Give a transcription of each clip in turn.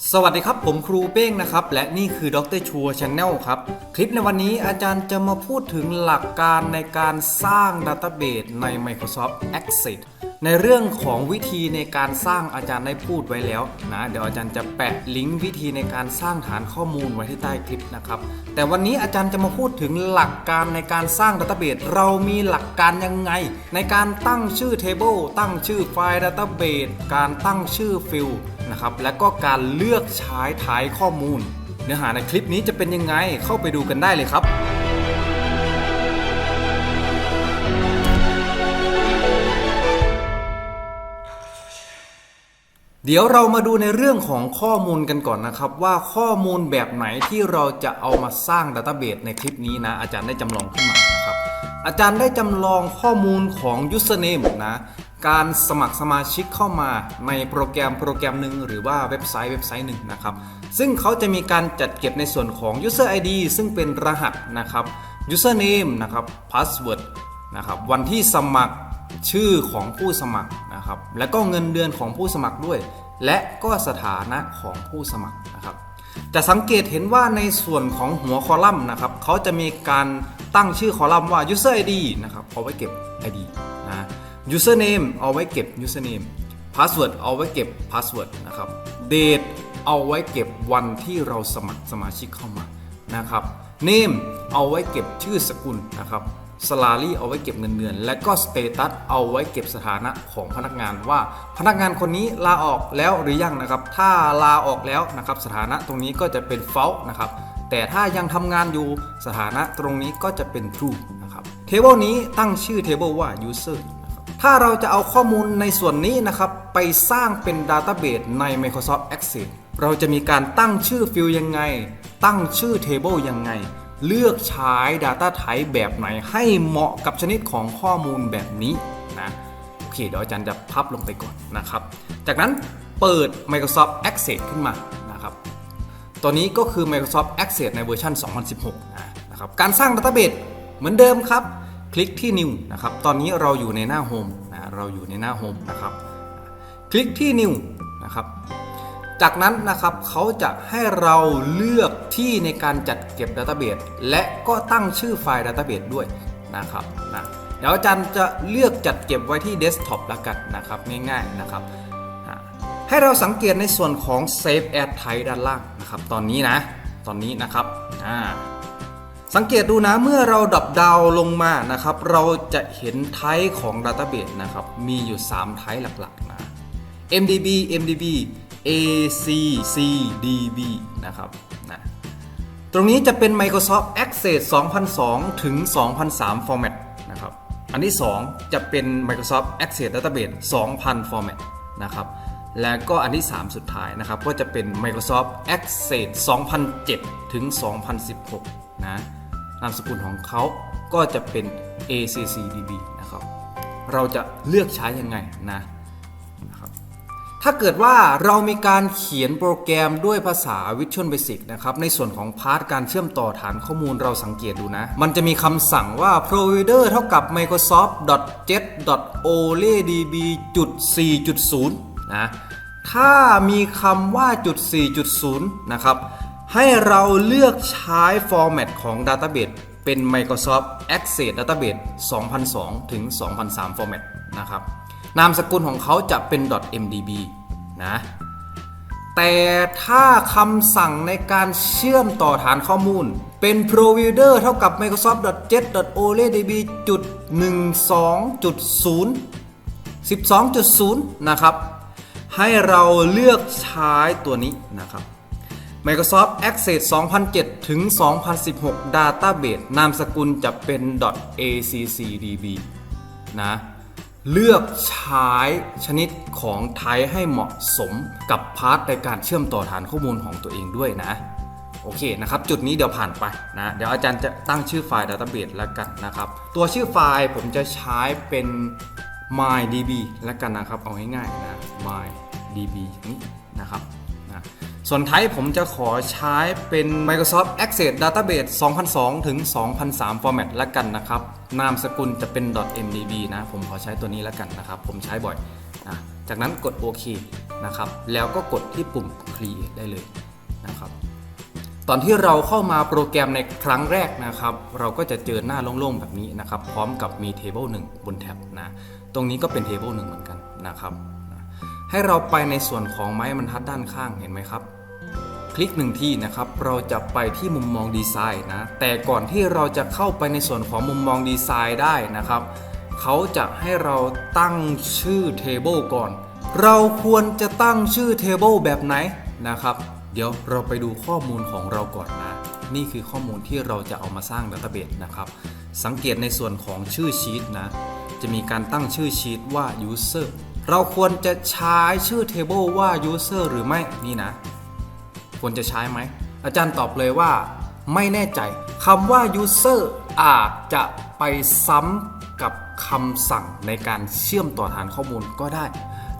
สวัสดีครับ ผมครูเป้งนะครับ และนี่คือดรชัวร์ชาแนลครับ คลิปในวันนี้อาจารย์จะมาพูดถึงหลักการในการสร้างดัตเตอร์เบสใน Microsoft Access ในเรื่องของวิธีในการสร้างอาจารย์ได้พูดไว้แล้วนะเดี๋ยวอาจารย์จะแปะลิงก์วิธีในการสร้างฐานข้อมูลไว้ที่ใต้คลิปนะครับ แต่วันนี้อาจารย์จะมาพูดถึงหลักการในการสร้างดัตเตอร์เบสเรามีหลักการยังไง ในการตั้งชื่อ Table ตั้งชื่อไฟล์ดัตเตอร์เบสการตั้งชื่อฟิลนะครับและก็การเลือกใช้ท้ายข้อมูล เนื้อหาในคลิปนี้จะเป็นยังไงเข้าไปดูกันได้เลยครับ เดี๋ยวเรามาดูในเรื่องของข้อมูลกันก่อนนะครับ ว่าข้อมูลแบบไหนที่เราจะเอามาสร้างดัตตอร์เบสในคลิปนี้นะ อาจารย์ได้จำลองขึ้นมานะครับ อาจารย์ได้จำลองข้อมูลของ username นะ การสมัครสมาชิกเข้ามาในโปรแกรมโปรแกรมหนึ่งหรือว่าเว็บไซต์เว็บไซต์หนึ่งนะครับ ซึ่งเขาจะมีการจัดเก็บในส่วนของ user ID ซึ่งเป็นรหัสนะครับ username นะครับ password นะครับวันที่สมัคร ชื่อของผู้สมัครนะครับ และก็เงินเดือนของผู้สมัครด้วย และก็สถานะของผู้สมัครนะครับ จะสังเกตเห็นว่าในส่วนของหัวคอลัมน์นะครับเขาจะมีการตั้งชื่อคอลัมน์ว่า user id นะครับเอาไว้เก็บ id นะ username เอาไว้เก็บ username password เอาไว้เก็บ password นะครับ date เอาไว้เก็บวันที่เราสมัครสมาชิกเข้ามานะครับ name เอาไว้เก็บชื่อสกุลนะครับ salary เอาไว้เก็บเงินเดือน และก็ status เอาไว้เก็บสถานะของพนักงานว่า พนักงานคนนี้ลาออกแล้วหรือยังนะครับ ถ้าลาออกแล้วนะครับสถานะตรงนี้ก็จะเป็น false นะครับ แต่ถ้ายังทำงานอยู่สถานะตรงนี้ก็จะเป็น true นะครับ table นี้ตั้งชื่อ table ว่า user ถ้าเราจะเอาข้อมูลในส่วนนี้นะครับ ไปสร้างเป็น Database ใน Microsoft Access เราจะมีการตั้งชื่อฟิลยังไง ตั้งชื่อ Table ยังไง เลือกใช้ Data Type แบบไหนให้เหมาะกับชนิดของข้อมูลแบบนี้นะโอเคเดี๋ยวอาจารย์จะพับลงไปก่อนนะครับ จากนั้นเปิด Microsoft Access ขึ้นมานะครับตัวนี้ก็คือ Microsoft Access ในเวอร์ชัน 2016นะนะครับ การสร้าง Database เหมือนเดิมครับ คลิกที่ New นะครับ ตอนนี้เราอยู่ในหน้า Home นะเราอยู่ในหน้า Home นะครับ คลิกที่ New นะครับ จากนั้นนะครับเขาจะให้เราเลือกที่ในการจัดเก็บ Database และก็ตั้งชื่อไฟล์ Database ด้วยนะครับนะเดี๋ยวอาจารย์จะเลือกจัดเก็บไว้ที่ Desktop ละกันนะครับง่ายๆนะครับให้เราสังเกตในส่วนของ Save as Type ด้านล่างนะครับตอนนี้นะตอนนี้นะครับอ่าสังเกตดูนะเมื่อเราดับดาวลงมานะครับ เราจะเห็นไทป์ของ Database นะครับ มีอยู่ 3 ไทป์หลักๆนะ MDB MDB ACCDB นะครับนะตรงนี้จะเป็น Microsoft Access 2002 ถึง 2003 format นะครับ อันที่ 2 จะเป็น Microsoft Access Database 2000 format นะครับ และก็อันที่ 3 สุดท้ายนะครับ ก็จะเป็น Microsoft Access 2007 ถึง 2016 นะนามสกุลของเขาก็จะเป็น ACCDB นะครับ เราจะเลือกใช้ยังไงนะ ถ้าเกิดว่าเรามีการเขียนโปรแกรมด้วยภาษา Visual Basic นะครับในส่วนของพาร์ทการเชื่อมต่อฐานข้อมูลเราสังเกตดูนะ มันจะมีคำสั่งว่า provider เท่ากับ microsoft jet o l e d b 4 0นะถ้ามีคำว่าจุด4.0 นะครับ ให้เราเลือกใช้ format ของ Database เป็น Microsoft Access Database 2002 ถึง 2003 format นะครับ นามสกุลของเขาจะเป็น .mdb นะแต่ถ้าคำสั่งในการเชื่อมต่อฐานข้อมูล เป็น provider เท่ากับ microsoft jet oledb 12.0 12.0 นะครับ ให้เราเลือกใช้ตัวนี้นะครับ Microsoft Access 2007 ถึง 2016 Database นามสกุลจะเป็น .accdb นะ เลือกใช้ชนิดของไทยให้เหมาะสมกับพาร์ทในการเชื่อมต่อฐานข้อมูลของตัวเองด้วยนะ โอเคนะครับ จุดนี้เดี๋ยวผ่านไปนะ เดี๋ยวอาจารย์จะตั้งชื่อไฟล์ Database แล้วกันนะครับ ตัวชื่อไฟล์ผมจะใช้เป็น mydb แล้วกันนะครับ เอาง่ายๆนะ mydb นี้นะครับ ส่วนไทป์ผมจะขอใช้เป็น Microsoft Access Database 2002 ถึง 2003 format ล้วกันนะครับ นามสกุลจะเป็น .mdb นะ ผมขอใช้ตัวนี้ล้วกันนะครับ ผมใช้บ่อยนะจากนั้นกดโอเคนะครับ แล้วก็กดที่ปุ่ม create ได้เลยนะครับ ตอนที่เราเข้ามาโปรแกรมในครั้งแรกนะครับ เราก็จะเจอหน้าโล่งๆ แบบนี้นะครับ พร้อมกับมี Table 1 บนแท็บนะ ตรงนี้ก็เป็น Table 1 เหมือนกันนะครับ ให้เราไปในส่วนของไม้บรรทัดด้านข้างเห็นไหมครับ คลิกหนึ่งที่นะครับ เราจะไปที่มุมมองดีไซน์นะ แต่ก่อนที่เราจะเข้าไปในส่วนของมุมมองดีไซน์ได้นะครับ เขาจะให้เราตั้งชื่อ Table ก่อน เราควรจะตั้งชื่อ Table แบบไหนนะครับ เดี๋ยวเราไปดูข้อมูลของเราก่อนนะ นี่คือข้อมูลที่เราจะเอามาสร้างดัตเตอร์เบสนะครับ สังเกตในส่วนของชื่อชีตนะ จะมีการตั้งชื่อชีตว่า user เราควรจะใช้ชื่อ Table ว่า user หรือไม่นี่นะ ควรจะใช้ไหม อาจารย์ตอบเลยว่า ไม่แน่ใจคำว่า user อาจจะไปซ้ำกับคำสั่งในการเชื่อมต่อฐานข้อมูลก็ได้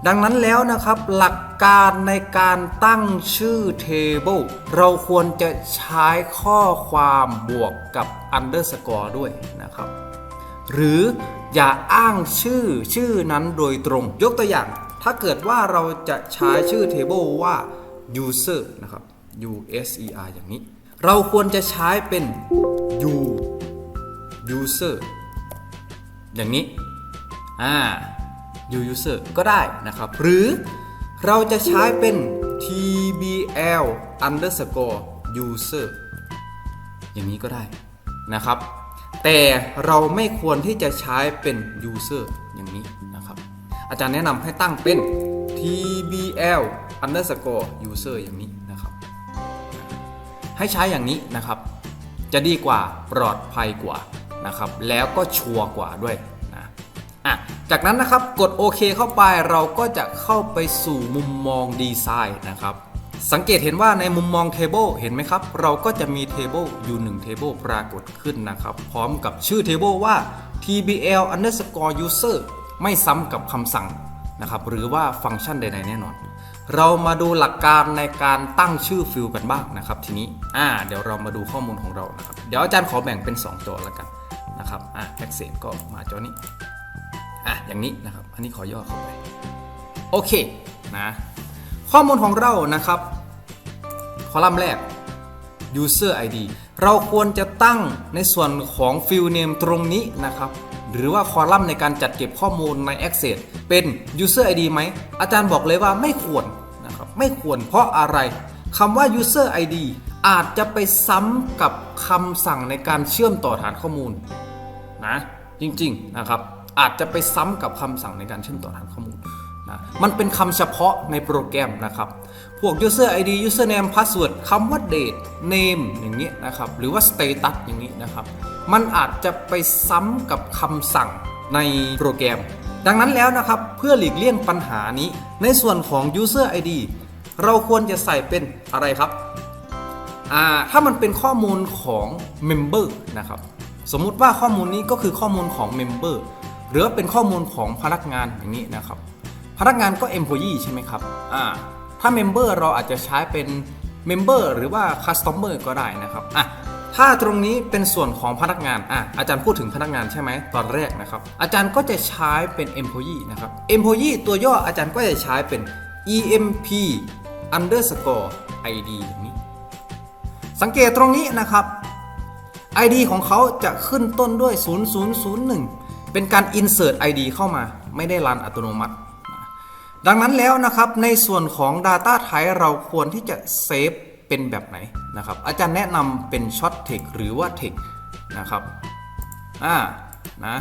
ดังนั้นแล้วนะครับ หลักการในการตั้งชื่อ table เราควรจะใช้ข้อความบวกกับ underscore ด้วยนะครับ หรือ อย่าอ้างชื่อชื่อนั้นโดยตรง ยกตัวอย่าง ถ้าเกิดว่าเราจะใช้ชื่อ table ว่า user นะครับ u s e r อย่างนี้ เราควรจะใช้เป็น u user อย่างนี้ อ่า u user ก็ได้นะครับ หรือเราจะใช้เป็น tbl underscore user อย่างนี้ก็ได้นะครับ แต่เราไม่ควรที่จะใช้เป็น user อย่างนี้นะครับ อาจารย์แนะนำให้ตั้งเป็น tbl underscore user อย่างนี้นะครับ ให้ใช้อย่างนี้นะครับ จะดีกว่าปลอดภัยกว่านะครับ แล้วก็ชัวร์กว่าด้วยนะอะจากนั้นนะครับกดโอเคเข้าไปเราก็จะเข้าไปสู่มุมมองดีไซน์นะครับ สังเกตเห็นว่าในมุมมอง Table เห็นไหมครับ เราก็จะมี Table อยู่1 Table ปรากฏขึ้นนะครับ พร้อมกับชื่อ Table ว่า tbl underscore user ไม่ซ้ำกับคำสั่งนะครับ หรือว่าฟังก์ชันใดๆแน่นอน เรามาดูหลักการในการตั้งชื่อฟิลกันบ้างนะครับ ทีนี้อ่าเดี๋ยวเรามาดูข้อมูลของเรานะครับ เดี๋ยวอาจารย์ขอแบ่งเป็น 2จอแล้วกันนะครับอ่า Access ก็มาจอนี้อะอย่างนี้นะครับ อันนี้ขอย่อเข้าไป โอเคนะ ข้อมูลของเรานะครับ คอลัมน์แรก user id เราควรจะตั้งในส่วนของ field name ตรงนี้นะครับ หรือว่าคอลัมน์ในการจัดเก็บข้อมูลใน Access เป็น user id ไหม อาจารย์บอกเลยว่าไม่ควรนะครับ ไม่ควรเพราะอะไรคำว่า user id อาจจะไปซ้ำกับคำสั่งในการเชื่อมต่อฐานข้อมูลนะจริงๆนะครับอาจจะไปซ้ำกับคำสั่งในการเชื่อมต่อฐานข้อมูล นะมันเป็นคำเฉพาะในโปรแกรมนะครับ พวก user id username password คำว่า date name อย่างนี้นะครับ หรือว่า status อย่างนี้นะครับ มันอาจจะไปซ้ำกับคำสั่งในโปรแกรม ดังนั้นแล้วนะครับ เพื่อหลีกเลี่ยงปัญหานี้ ในส่วนของ user id เราควรจะใส่เป็นอะไรครับ ถ้ามันเป็นข้อมูลของ Member นะครับ สมมุติว่าข้อมูลนี้ก็คือข้อมูลของ Member หรือว่าเป็นข้อมูลของพนักงานอย่างนี้นะครับ พนักงานก็ Employee ใช่ไหมครับอ่าถ้า Member เราอาจจะใช้เป็น Member หรือว่า Customer ก็ได้นะครับอะถ้าตรงนี้เป็นส่วนของพนักงานอะอาจารย์พูดถึงพนักงานใช่ไหมตอนแรกนะครับ อาจารย์ก็จะใช้เป็น Employee นะครับ Employee ตัวย่ออาจารย์ก็จะใช้เป็น emp underscore id อย่างนี้สังเกตตรงนี้นะครับ ID ของเขาจะขึ้นต้นด้วย 0001 เป็นการ insert ID เข้ามา ไม่ได้รันอัตโนมัตินะ ดังนั้นแล้วนะครับในส่วนของ Data Type เราควรที่จะเซฟเป็นแบบไหนนะครับอาจารย์แนะนำเป็น Short Text หรือว่า Text นะครับอ่านะ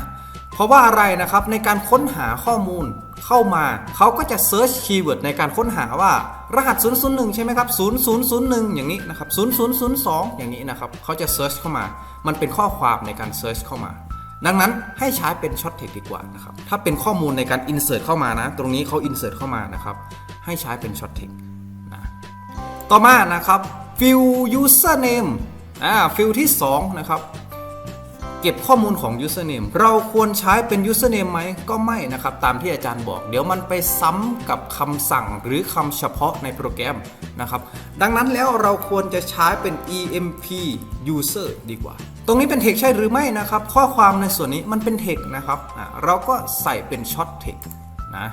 เพราะว่าอะไรนะครับในการค้นหาข้อมูลเข้ามาเขาก็จะ search keyword ในการค้นหาว่ารหัส 001 ใช่ไหมครับ 0001 อย่างนี้นะครับ 0002 อย่างนี้นะครับเขาจะ search เข้ามา มันเป็นข้อความในการ search เข้ามา ดังนั้นให้ใช้เป็น short text ดีกว่านะครับ ถ้าเป็นข้อมูลในการ insert เข้ามานะ ตรงนี้เขา insert เข้ามานะครับ ให้ใช้เป็น short text นะต่อมานะครับ field username อ่า field ที่ 2 นะครับ เก็บข้อมูลของ username เราควรใช้เป็น username ไหมก็ไม่นะครับ ตามที่อาจารย์บอก เดี๋ยวมันไปซ้ำกับคำสั่งหรือคำเฉพาะในโปรแกรมนะครับ ดังนั้นแล้วเราควรจะใช้เป็น emp user ดีกว่า ตรงนี้เป็น text ใช่หรือไม่นะครับ ข้อความในส่วนนี้มันเป็น text นะครับเราก็ใส่เป็น short text นะ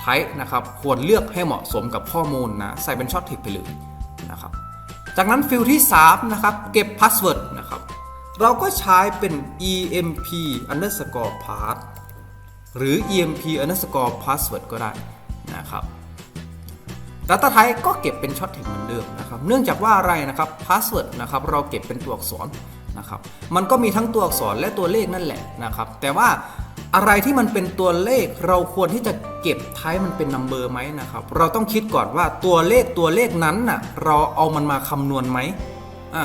ไทป์นะครับควรเลือกให้เหมาะสมกับข้อมูลนะใส่เป็นช็อตเทคไปเลยนะครับจากนั้นฟิลที่ 3 นะครับ เก็บพาสเวิร์ดนะครับเราก็ใช้เป็น emp underscore path หรือ emp underscore password ก็ได้นะครับ Data Type ก็เก็บเป็นช็อตเทคเหมือนเดิมนะครับ เนื่องจากว่าอะไรนะครับ Password นะครับ เราเก็บเป็นตัวอักษร นะครับมันก็มีทั้งตัวอักษรและตัวเลขนั่นแหละนะครับแต่ว่าอะไรที่มันเป็นตัวเลขเราควรที่จะเก็บไทป์มันเป็นนัมเบอร์ไหมนะครับเราต้องคิดก่อนว่าตัวเลขตัวเลขนั้นน่ะเราเอามันมาคำนวณไหมอ่า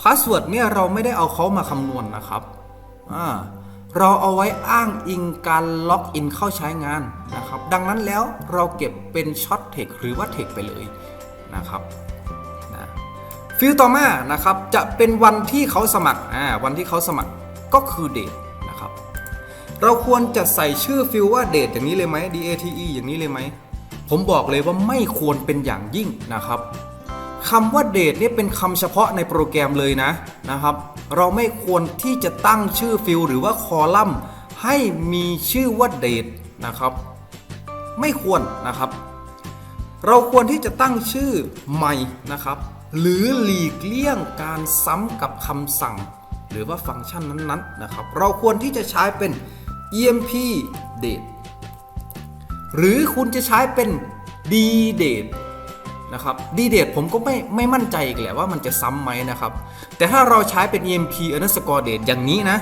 พาสเวิร์ดเนี่ยเราไม่ได้เอาเขามาคำนวณนะครับอ่าเราเอาไว้อ้างอิงการล็อกอินเข้าใช้งานนะครับดังนั้นแล้วเราเก็บเป็นช็อตเทคหรือว่าเทคไปเลยนะครับ ฟิลต่อมานะครับจะเป็นวันที่เขาสมัครอ่าวันที่เขาสมัครก็คือเดทนะครับเราควรจะใส่ชื่อฟิลว่าเดทอย่างนี้เลยไหม date อย่างนี้เลยไหมผมบอกเลยว่าไม่ควรเป็นอย่างยิ่งนะครับคำว่าเดทเนี่ยเป็นคำเฉพาะในโปรแกรมเลยนะนะครับ เราไม่ควรที่จะตั้งชื่อฟิลหรือว่าคอลัมน์ให้มีชื่อว่าเดทนะครับ ไม่ควรนะครับ เราควรที่จะตั้งชื่อใหม่นะครับ หรือหลีกเลี่ยงการซ้ำกับคำสั่ง หรือว่าฟังก์ชันนั้นๆนะครับ เราควรที่จะใช้เป็น emp date หรือคุณจะใช้เป็น d date นะครับ d date ผมก็ไม่ไม่มั่นใจอีกแหละว่ามันจะซ้ำไหมนะครับ แต่ถ้าเราใช้เป็น emp underscore date อย่างนี้นะ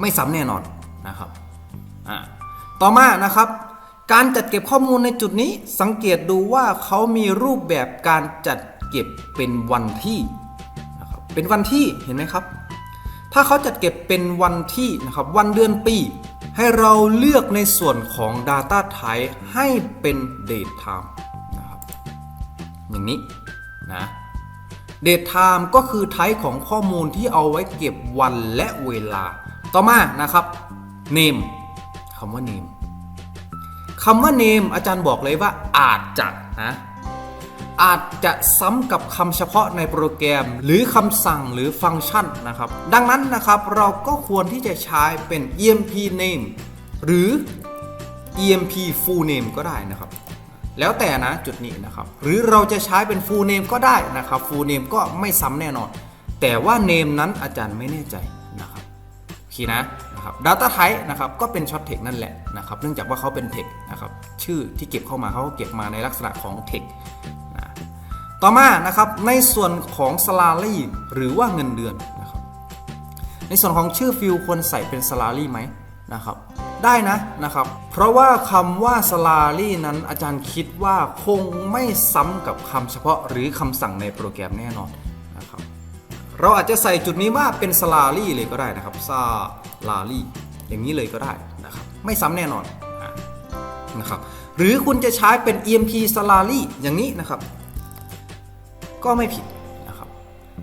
ไม่ซ้ำแน่นอนนะครับต่อมานะครับการจัดเก็บข้อมูลในจุดนี้สังเกตดูว่าเขามีรูปแบบการจัด เก็บเป็นวันที่นะครับเป็นวันที่เห็นไหมครับ ถ้าเขาจัดเก็บเป็นวันที่นะครับวันเดือนปี ให้เราเลือกในส่วนของ Data Type ให้เป็น Date Time นะครับอย่างนี้นะ Date Time ก็คือไทป์ของข้อมูลที่เอาไว้เก็บวันและเวลา ต่อมานะครับ Name คำว่า Name คำว่า name อาจารย์บอกเลยว่าอาจจะนะ อาจจะซ้ำกับคำเฉพาะในโปรแกรม หรือคำสั่งหรือฟังก์ชันนะครับ ดังนั้นนะครับเราก็ควรที่จะใช้เป็น emp name หรือ emp full name ก็ได้นะครับ แล้วแต่นะจุดนี้นะครับ หรือเราจะใช้เป็น full name ก็ได้นะครับ full name ก็ไม่ซ้ำแน่นอน แต่ว่า name นั้นอาจารย์ไม่แน่ใจนะครับโอเคนะนะครับ Data Type นะครับก็เป็น Short Text นั่นแหละนะครับ เนื่องจากว่าเขาเป็น Text นะครับ ชื่อที่เก็บเข้ามาเขาก็เก็บมาในลักษณะของ Text ต่อมานะครับในส่วนของ Salary หรือว่าเงินเดือนนะครับในส่วนของชื่อฟิลควรใส่เป็น Salary ไหมนะครับได้นะนะครับ เพราะว่าคำว่า Salary นั้นอาจารย์คิดว่าคงไม่ซ้ำกับคำเฉพาะหรือคำสั่งในโปรแกรมแน่นอนนะครับเราอาจจะใส่จุดนี้ว่าเป็นสลารี่เลยก็ได้นะครับซาลารี่อย่างนี้เลยก็ได้นะครับไม่ซ้ำแน่นอนนะครับหรือคุณจะใช้เป็น emp salary อย่างนี้นะครับ ก็ไม่ผิดนะครับ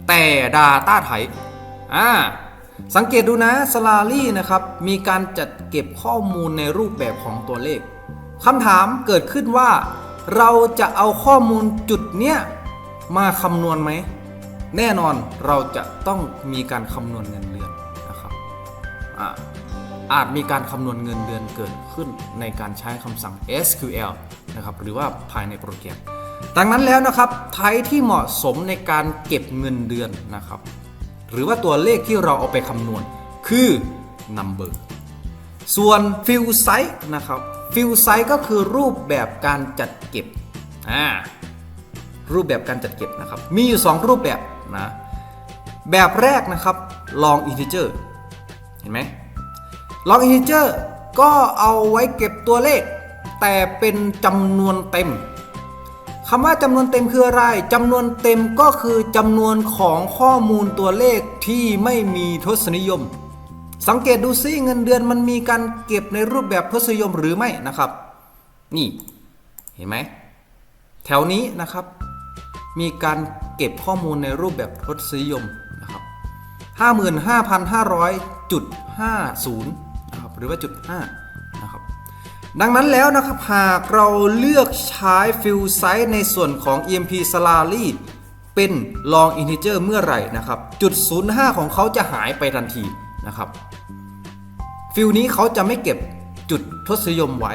แต่ data type อ่าสังเกตดูนะ salary นะครับมีการจัดเก็บข้อมูลในรูปแบบของตัวเลขคำถามเกิดขึ้นว่า เราจะเอาข้อมูลจุดเนี้ยมาคำนวณไหม แน่นอนเราจะต้องมีการคำนวณเงินเดือนนะครับอาอาจมีการคำนวณเงินเดือนเกิดขึ้นในการใช้คำสั่ง SQL นะครับหรือว่าภายในโปรแกรม ดังนั้นแล้วนะครับไทป์ที่เหมาะสมในการเก็บเงินเดือนนะครับ หรือว่าตัวเลขที่เราเอาไปคำนวณคือ number ส่วน fill size นะครับ fill size ก็คือรูปแบบการจัดเก็บอ่ารูปแบบการจัดเก็บนะครับ มีอยู่ 2 รูปแบบนะ แบบแรกนะครับ long integer เห็นไหม long integer ก็เอาไว้เก็บตัวเลข แต่เป็นจำนวนเต็ม คำว่าจำนวนเต็มคืออะไรจำนวนเต็มก็คือจำนวนของข้อมูลตัวเลขที่ไม่มีทศนิยม สังเกตดูซิเงินเดือนมันมีการเก็บในรูปแบบทศนิยมหรือไม่นะครับ นี่เห็นไหมแถวนี้นะครับ มีการเก็บข้อมูลในรูปแบบทศนิยมนะครับ55,500จุด50นะครับหรือว่าจุด5 ดังนั้นแล้วนะครับ หากเราเลือกใช้ฟิลไซส์ในส่วนของ emp salary เป็น long integer เมื่อไหร่นะครับ จุด 05 ของเขาจะหายไปทันทีนะครับ ฟิลนี้เขาจะไม่เก็บจุดทศนิยมไว้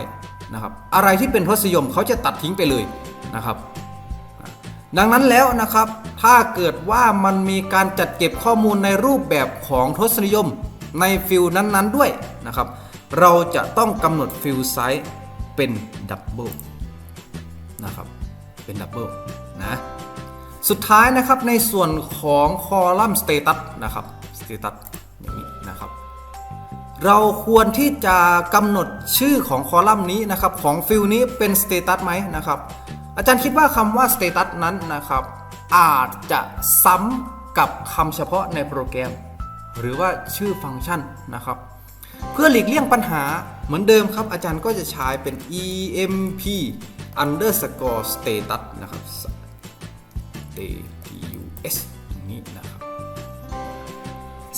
นะครับ อะไรที่เป็นทศนิยมเขาจะตัดทิ้งไปเลยนะครับ ดังนั้นแล้วนะครับ ถ้าเกิดว่ามันมีการจัดเก็บข้อมูลในรูปแบบของทศนิยมในฟิลนั้นๆด้วยนะครับ เราจะต้องกำหนดฟิลไซส์เป็นดับเบิลนะครับ เป็นดับเบิลนะ สุดท้ายนะครับในส่วนของคอลัมน์สเตตัสนะครับสเตตัสอย่างนี้นะครับ เราควรที่จะกำหนดชื่อของคอลัมน์นี้นะครับของฟิลนี้เป็นสเตตัสไหมนะครับ อาจารย์คิดว่าคำว่าสเตตัสนั้นนะครับอาจจะซ้ำกับคำเฉพาะในโปรแกรม หรือว่าชื่อฟังก์ชันนะครับ เพื่อหลีกเลี่ยงปัญหาเหมือนเดิมครับ อาจารย์ก็จะใช้เป็น emp underscore status นะครับ status นี้นะครับ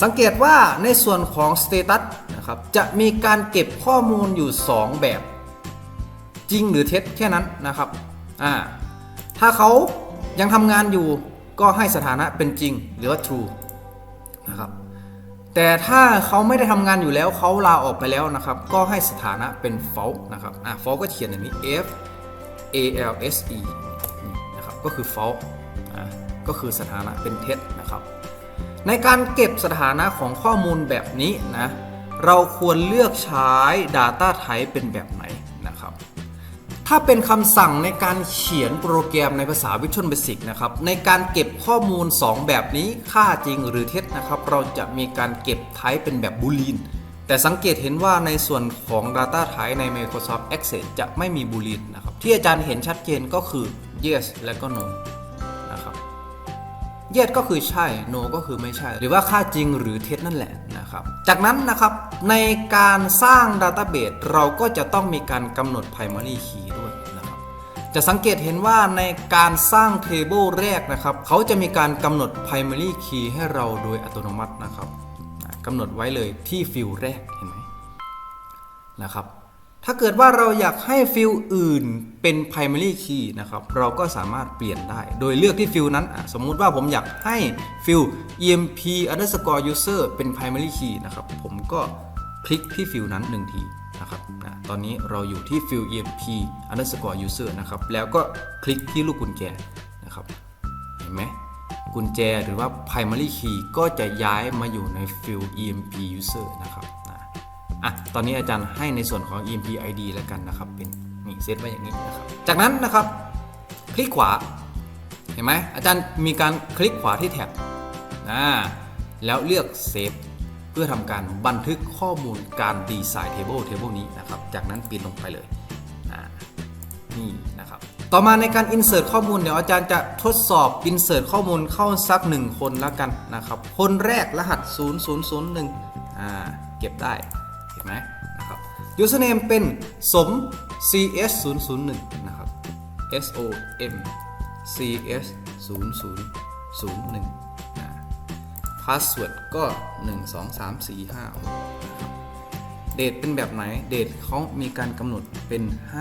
สังเกตว่าในส่วนของ status นะครับ จะมีการเก็บข้อมูลอยู่ 2 แบบ จริงหรือเท็จแค่นั้นนะครับอ่าถ้าเขายังทำงานอยู่ก็ให้สถานะเป็นจริงหรือว่า true นะครับ แต่ถ้าเขาไม่ได้ทำงานอยู่แล้วเขาลาออกไปแล้วนะครับ ก็ให้สถานะเป็น false นะครับอะ false ก็เขียนอย่างนี้ f a l s e นะครับก็คือ false อะก็คือสถานะเป็นเท็จนะครับ ในการเก็บสถานะของข้อมูลแบบนี้นะเราควรเลือกใช้ Data Type เป็นแบบไหน ถ้าเป็นคำสั่งในการเขียนโปรแกรมในภาษาวิชวลเบสิกนะครับในการเก็บข้อมูล 2 แบบนี้ค่าจริงหรือเท็จนะครับ เราจะมีการเก็บไทป์เป็นแบบบูลีนแต่สังเกตเห็นว่าในส่วนของ Data Type ใน Microsoft Access จะไม่มีบูลีนนะครับที่อาจารย์เห็นชัดเจนก็คือ yes และก็ no yes ก็คือใช่ no ก็คือไม่ใช่ หรือว่าค่าจริงหรือเท็จนั่นแหละนะครับ จากนั้นนะครับในการสร้าง Database เราก็จะต้องมีการกำหนด primary key ด้วยนะครับ จะสังเกตเห็นว่าในการสร้าง Table แรกนะครับ เขาจะมีการกำหนด primary key ให้เราโดยอัตโนมัตินะครับกำหนดไว้เลยที่ฟิลแรกเห็นไหมนะครับ ถ้าเกิดว่าเราอยากให้ฟิลอื่นเป็น primary key นะครับเราก็สามารถเปลี่ยนได้ โดยเลือกที่ฟิลนั้นอะสมมุติว่าผมอยากให้ฟิล emp underscore user เป็น primary key นะครับผมก็คลิกที่ฟิลนั้นหนึ่งทีนะครับนะตอนนี้เราอยู่ที่ฟิล emp underscore user นะครับแล้วก็คลิกที่ลูกกุญแจนะครับเห็นไหมกุญแจหรือว่า primary key ก็จะย้ายมาอยู่ในฟิล emp user นะครับ อะตอนนี้อาจารย์ให้ในส่วนของ emp id แล้วกันนะครับ เป็นนี่เซตไว้อย่างนี้นะครับ จากนั้นนะครับ คลิกขวา เห็นไหมอาจารย์มีการคลิกขวาที่แท็บนะแล้วเลือกเซฟเพื่อทำการบันทึกข้อมูลการดีไซน์เทเบิลเทเบิลนี้นะครับ จากนั้นปิดลงไปเลยอ่านี่นะครับ ต่อมาในการ insert ข้อมูลเดี๋ยวอาจารย์จะทดสอบ insert ข้อมูลเข้าสักหนึ่งคนแล้วกันนะครับ คนแรกรหัส 0001อ่าเก็บได้เห็นไหม นะครับ username เป็นสม cs 001นะครับ s o m cs 0001อ่า password ก็ 1 2 3 4 5 6นะครับเดทเป็นแบบไหน เดทเขามีการกำหนดเป็น 5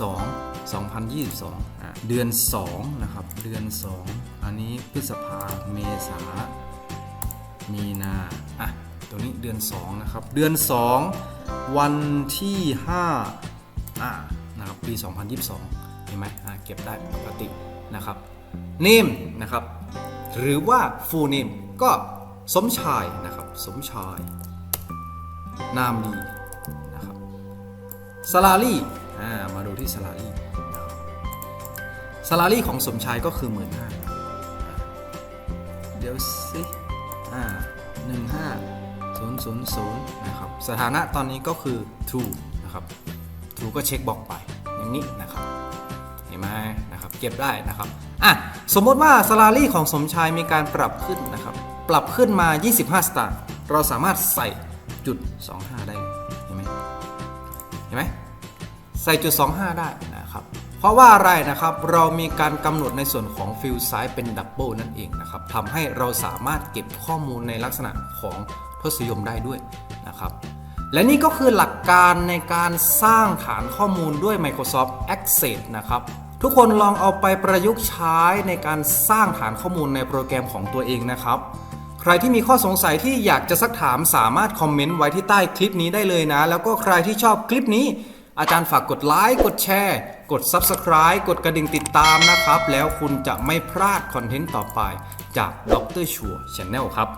2 2022อะเดือน 2 นะครับ เดือน 2 อันนี้พฤษภาเมษามีนา อะ ตัวนี้เดือน 2 นะครับ เดือน 2 วันที่5อะนะครับปี 2022 เห็นไหมอะเก็บได้ปกตินะครับ name นะครับ หรือว่า full name ก็สมชายนะครับ สมชาย นามดีนะครับสลารี่อ่ามาดูที่สลารี่สลารี่ของสมชายก็คือหมื่นห้าเดี๋ยวสิอ่าหนึ่งห้า ศูนย์ศูนย์ศูนย์นะครับสถานะตอนนี้ก็คือ true นะครับ true ก็เช็คบอกไปอย่างนี้นะครับเห็นไหมนะครับเก็บได้นะครับอะสมมติว่าสลารี่ของสมชายมีการปรับขึ้นนะครับปรับขึ้นมา 25 สตางค์เราสามารถใส่จุด 25 ได้เห็นไหมเห็นไหมใส่จุด 25 ได้นะครับเพราะว่าอะไรนะครับเรามีการกำหนดในส่วนของฟิลไซส์เป็นดับเบิลนั่นเองนะครับทำให้เราสามารถเก็บข้อมูลในลักษณะของ ทศนิยมได้ด้วยนะครับและนี่ก็คือหลักการในการสร้างฐานข้อมูลด้วย Microsoft Access นะครับทุกคนลองเอาไปประยุกต์ใช้ในการสร้างฐานข้อมูลในโปรแกรมของตัวเองนะครับ ใครที่มีข้อสงสัยที่อยากจะซักถามสามารถคอมเมนต์ไว้ที่ใต้คลิปนี้ได้เลยนะ แล้วก็ใครที่ชอบคลิปนี้ อาจารย์ฝากกดไลค์กดแชร์ กด Subscribe กดกระดิ่งติดตามนะครับ แล้วคุณจะไม่พลาดคอนเทนต์ต่อไปจากดรชัว Channel ครับ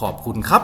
ขอบคุณครับ